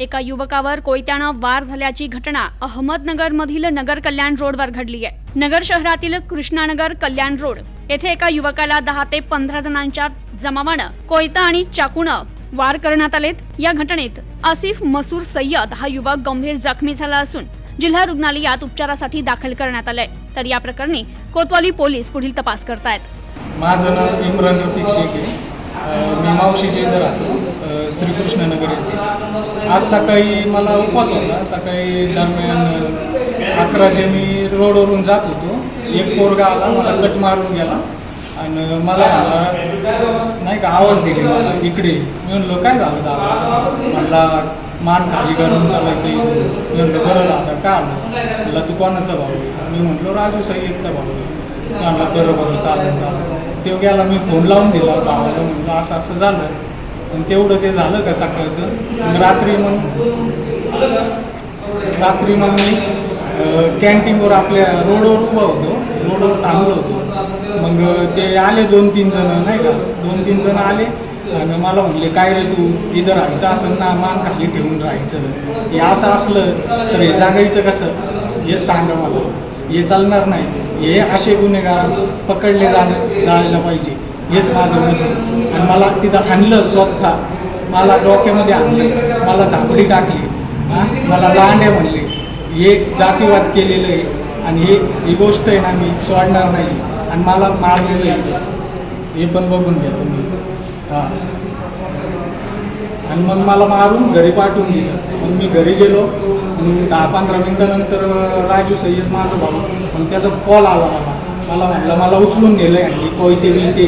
एका युवकावर कोयत्यानं वार झाल्याची घटना अहमदनगरमधील नगर कल्याण रोडवर घडली आहे. नगर शहरातील कृष्णानगर कल्याण रोड येथे एका युवकाला दहा ते पंधरा जणांच्या जमावानं कोयता आणि चाकूनं वार करण्यात आलेत. या घटनेत आसिफ मसूर सय्यद हा युवक गंभीर जखमी झाला असून जिल्हा रुग्णालयात उपचारासाठी दाखल करण्यात आलंय. तर या प्रकरणी कोतवाली पोलीस पुढील तपास करतायत. माझं नाव इम्रान शेख आहे. मी मावशीच्या इथं राहतो. श्रीकृष्णनगर येथे. आज सकाळी मला उपवास होता. सकाळी दरम्यान अकराचे मी रोडवरून जात होतो. एक पोरगा आला मला कट मारून गेला. आणि मला म्हणला नाही का आवाज दिली मला इकडे मी म्हणलो काय झालं दादा? म्हणला मान खाली करून चालायचं इथून म्हणलं बरं आता का आलं? म्हणला तू कोणाचा भाऊ मी म्हटलो राजू सय्यदचा भाऊ आहे. म्हणला बरं बरं चालेल चालेल. तो गेला मी फोन लावून दिला भावाला म्हणलं असं असं झालं. आणि तेवढं ते झालं का सकाळचं? रात्री मग रात्री मग मी कॅन्टीनवर आपल्या रोडवर उभा होतो. रोडवर थांबलो होतो. मग ते आले दोन तीन जण नाही का? दोन तीन जण आले. आणि मला म्हणले काय रे तू? इथं राहायचं असं ना मान खाली ठेवून राहायचं. हे असं असलं तर हे जागायचं कसं? हे सांगा मला. हे चालणार नाही. हे असे गुन्हेगार पकडले जाणं जायला पाहिजे. हेच माझं मत आणि मला तिथं आणलं स्वतः. मला डोक्यामध्ये आणलं. मला झापडी टाकली. हां? मला लांड्या म्हणले. हे जातीवाद केलेलं आहे. आणि हे ही गोष्ट आहे ना मी सोडणार नाही. आणि मला मारलेलं आहे. हे पण बघून घ्या तुम्ही. हां. आणि मग मला मारून घरी पाठवून दिलं. मग मी घरी गेलो. मग दहा पंधरा मिनटानंतर राजू सय्यद माझा भाऊ. मग त्याचा कॉल आला मला. मला म्हणलं मला उचलून नेलं आणि कोयते बिलते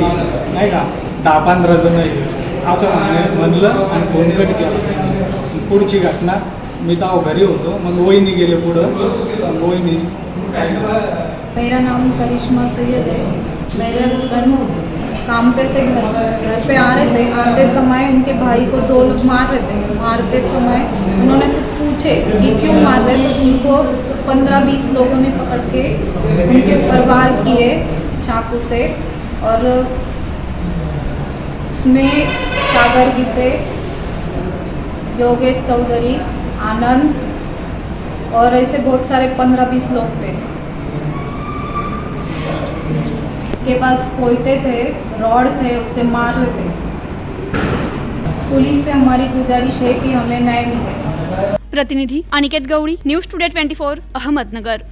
नाही का? दहा पंधरा जण आहे असं म्हणलं म्हणलं आणि फोन कट केला. पुढची घटना. मी तेव्हा घरी होतो. मग वहिनी गेले पुढं. मग वहिनी मेरा नाम करिश्मा सय्यद आहे मेरे हस्बैंड काम पे से घर घर पे आ रहे थे। आते समय उनके भाई को दो लोग मार रहे थे। मारते समय उन्होंने से पूछे कि क्यों मार रहे तो उनको पंद्रह बीस लोगों ने पकड़ के उनके ऊपर वार किए चाकू से और उसमें सागर गीते, योगेश चौधरी, आनंद और ऐसे बहुत सारे पंद्रह बीस लोग थे। के पास कोयते थे रॉड थे उससे मार रहे थे पुलिस से हमारी गुजारिश है कि हमें न्याय मिले। प्रतिनिधि Aniket Gawali news today twenty four Ahmednagar.